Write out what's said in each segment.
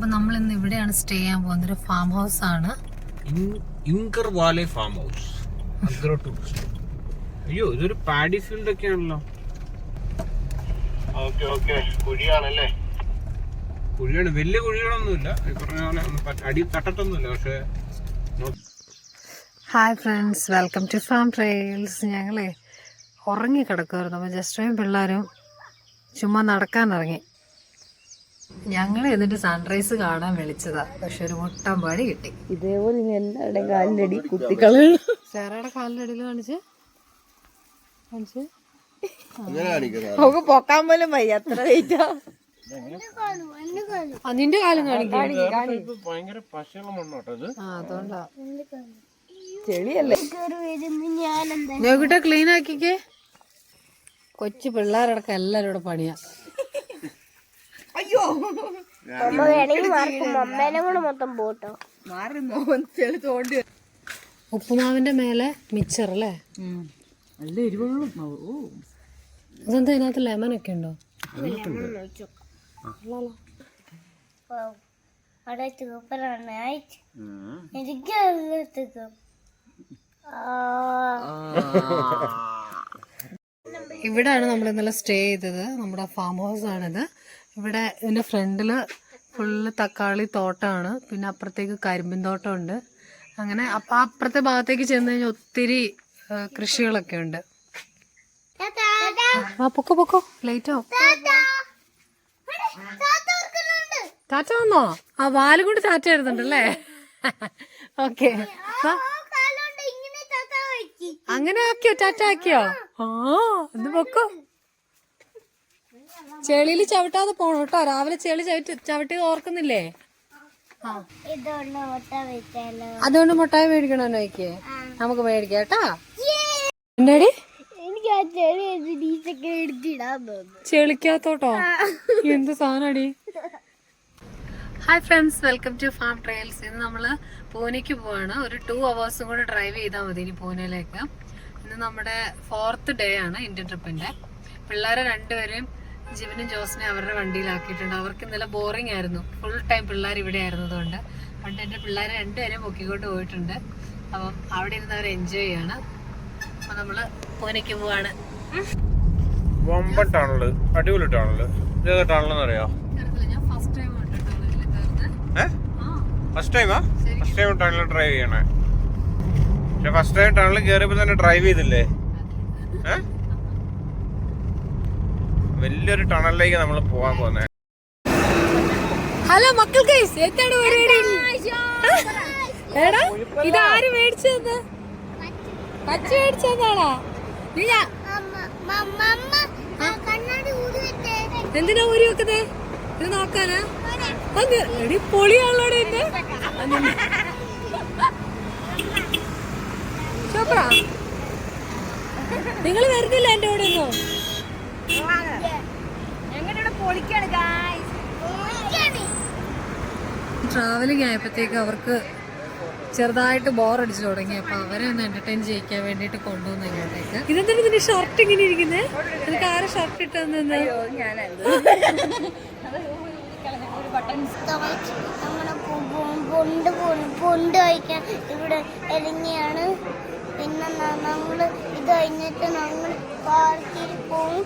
അപ്പൊ നമ്മൾ ഇന്ന് ഇവിടെയാണ് സ്റ്റേ ചെയ്യാൻ പോകുന്നത്. ഒരു ഫാം ഹൗസ് ആണ്. ഇങ്കർ വാലേ ഫാം ഹൗസ് അഗ്രോ ടൂറിസ്റ്റ് അയ്യോ ഇതൊരു പാഡി ഫീൽഡ് ഒക്കെ ആണല്ലോ ഓക്കെ ഓക്കെ കുഴിയാണല്ലേ? കുഴിയാണ്. വലിയ കുഴികളൊന്നുമില്ല. ഈ പറഞ്ഞ പോലെ അടി തട്ടത്തൊന്നുമില്ല. പക്ഷെ hi friends welcome to farm trails ഞങ്ങളെ ഉറങ്ങി കിടക്കുമായിരുന്നു അപ്പോൾ ജസ്റ്റും പിള്ളേരും ചുമ്മാ നടക്കാൻ ഇറങ്ങി ഞങ്ങൾ എന്നിട്ട് സൺറൈസ് കാണാൻ വിളിച്ചതാ. പക്ഷെ ഒരു മുട്ടം പണി കിട്ടി. ഇതേപോലെ ഇനി എല്ലാവരുടെയും കാലിന്റെ അടി കുത്തിക്കളയണം സാറയുടെ കാലിന്റെ അടിയിൽ കാണിച്ച്? കാണിച്ച് നമുക്ക് പൊക്കാൻ പോലും വയ്യ അത്ര വെയിറ്റാ നിന്റെ കാലം കാണിക്കും. ചെളിയല്ലേ? നോക്കിട്ടെ ക്ലീൻ ആക്കിക്കേ. കൊച്ചു പിള്ളേരടക്കം എല്ലാരും ഇവിടെ പണിയാ. ഉപ്പുമാവിന്റെ മേലെ മിച്ചർ അല്ലേ? നല്ല എരിവുള്ളൂ ഓ. അതെന്താ ഇതിനകത്ത് ലെമൺ ഒക്കെ ഉണ്ടോ? അവിടെ സൂപ്പറാണ് എനിക്ക് ഇവിടെയാണ് നമ്മൾ ഇന്നലെ സ്റ്റേ ചെയ്തത്. നമ്മുടെ ഫാം ഹൗസ് ആണിത് ഇവിടെ എന്റെ ഫ്രണ്ടിൽ ഫുള്ള് തക്കാളി തോട്ടമാണ് പിന്നെ അപ്പുറത്തേക്ക് കരിമ്പിൻ തോട്ടമുണ്ട്. അങ്ങനെ അപ്പം അപ്പുറത്തെ ഭാഗത്തേക്ക് ചെന്ന് കഴിഞ്ഞാൽ ഒത്തിരി കൃഷികളൊക്കെ ഉണ്ട്. ആ പൊക്കോ പൊക്കോ. ലേറ്റ് ടാറ്റ വന്നോ? ആ വാൽ കൊണ്ട് ടാറ്റ വരുന്നുണ്ടല്ലേ? ഓക്കെ. അങ്ങനെ ആക്കിയോ? ടാറ്റ ആക്കിയോ? ആ ഇത് പൊക്കോ. ചെളിയിൽ ചവിട്ടാതെ പോണം കേട്ടോ. രാവിലെ ചെളി ചവിട്ടി ചവിട്ടി ഓർക്കുന്നില്ലേ? അതുകൊണ്ട് മുട്ടായി മേടിക്കണോ നോക്കിയേ നമുക്ക് മേടിക്കാം കേട്ടാ. എന്താടി? ചെളിക്കാത്തോട്ടോ എന്ത് സാധനടി hi friends welcome to farm trails ഇന്ന് നമ്മൾ പൂനെക്ക് പോവാണ്. ഒരു ടു അവേഴ്സും കൂടെ ഡ്രൈവ് ചെയ്താൽ മതി ഇനി പൂനെയിലേക്ക്. ഇന്ന് നമ്മുടെ ഫോർത്ത് ഡേ ആണ് ഇന്ത്യൻ ട്രിപ്പിന്റെ പിള്ളേരെ രണ്ടുപേരെയും ജിവനും ജോസിനെ അവരുടെ വണ്ടിയിലാക്കിയിട്ടുണ്ട്. അവർക്ക് ഇന്നലെ ബോറിംഗ് ആയിരുന്നു. ഫുൾ ടൈം പിള്ളേർ ഇവിടെ ആയിരുന്നതുകൊണ്ട് പണ്ട് എന്റെ പിള്ളേരെ രണ്ടുപേരെയും പൊക്കിക്കൊണ്ട് പോയിട്ടുണ്ട്. അപ്പം അവിടെ ഇരുന്ന് അവർ എൻജോയ് ചെയ്യാണ്. അപ്പം നമ്മൾ പൂനയ്ക്ക് പോവാണ്. വമ്പൻ ടണൽ അടിപൊളി ടണൽ ഇതേതാ ടണലെന്ന് അറിയോ ഞാൻ ഫസ്റ്റ് ഏഹ് ടൈമാ ഫസ്റ്റ് ടൈം ടണൽ ഡ്രൈവ് ചെയ്യണേ. പക്ഷെ ഫസ്റ്റ് ടൈം ടണൽ കയറിയപ്പോൾ തന്നെ ഡ്രൈവ് ചെയ്തില്ലേ? ഏ? വലിയൊരു ടണലിലേക്ക് നമ്മൾ പോകാൻ പോകുന്നത് ഹലോ മക്കൾ പരിപാടി എടാ ഇത് ആര് മേടിച്ചത് പച്ച മേടിച്ചതാണാ എന്തിനാ ഊരി വെക്കുന്നത് ഇത് നോക്കാനാ? എടി പൊളിയാണല്ലോടെ എന്നെ ചോപ്ര നിങ്ങൾ വരുന്നില്ല എന്റെ കൂടെ. ട്രാവലിംഗ് ആയപ്പോഴത്തേക്ക് അവർക്ക് ചെറുതായിട്ട് ബോറടിച്ചു തുടങ്ങി. അപ്പൊ അവരെ ഒന്ന് എന്റർടൈൻ ചെയ്യിക്കാൻ വേണ്ടിട്ട് കൊണ്ടുവന്നു ഇങ്ങോട്ടേക്ക്. ഇതെന്താ ഇതിന്റെ ഷർട്ട് ഇങ്ങനെ ഇരിക്കുന്നത് നിനക്ക് ആരെ ഷർട്ട് ഇട്ടെന്ന് പൊണ്ട് കഴിക്കാൻ ഇവിടെ ഇറങ്ങിയാണ്. പിന്നെ നമ്മൾ ഇത് കഴിഞ്ഞിട്ട് നമ്മൾ പാർക്കിൽ പോവും.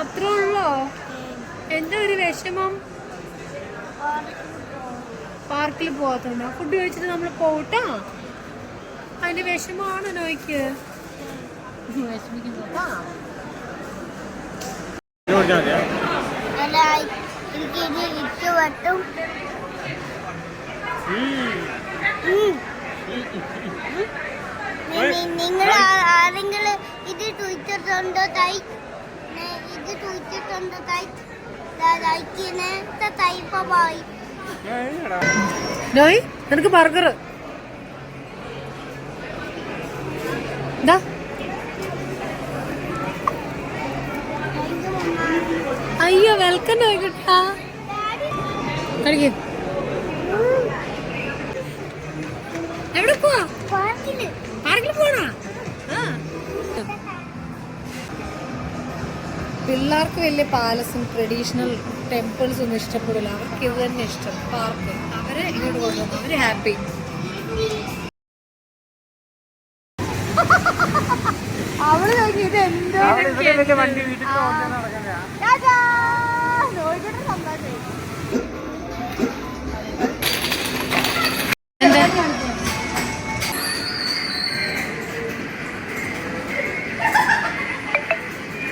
അത്രേ ഉള്ളോ? എന്താ ഒരു വിഷമം? പാർക്കിൽ പോവും ഫുഡ് കഴിച്ചിട്ട് നമ്മൾ പോട്ടാ അതിന്റെ വിഷമമാണ് നോയ്ക്ക്. വിഷമിക്കുന്നോട്ടാ അല്ല എനിക്ക് ഇത് ഇട്ട് വട്ടും. നിങ്ങൾ ആരെങ്കിലും ഇത് ട്വിറ്ററുണ്ടോ തൈ? നെ- ഇത് തൈപ്പ പോയി നോയ് നിനക്ക് ബർഗർ എന്താ അയ്യോ വെൽക്കം നോക്കട്ടാ കഴിക്ക് പിള്ളേർക്ക് വലിയ പാലസും ട്രഡീഷണൽ ടെമ്പിൾസും ഒന്നും ഇഷ്ടപ്പെടില്ല. അവർക്ക് ഇത് തന്നെ ഇഷ്ടം. പാർക്ക്. അവരെ ഇങ്ങോട്ട് കൊണ്ടുവന്നു. അവർ ഹാപ്പി. അവൾ നോക്കി എന്തോ വണ്ടി വീട്ടിൽ നോക്കിയിട്ട് സംസാരിച്ചു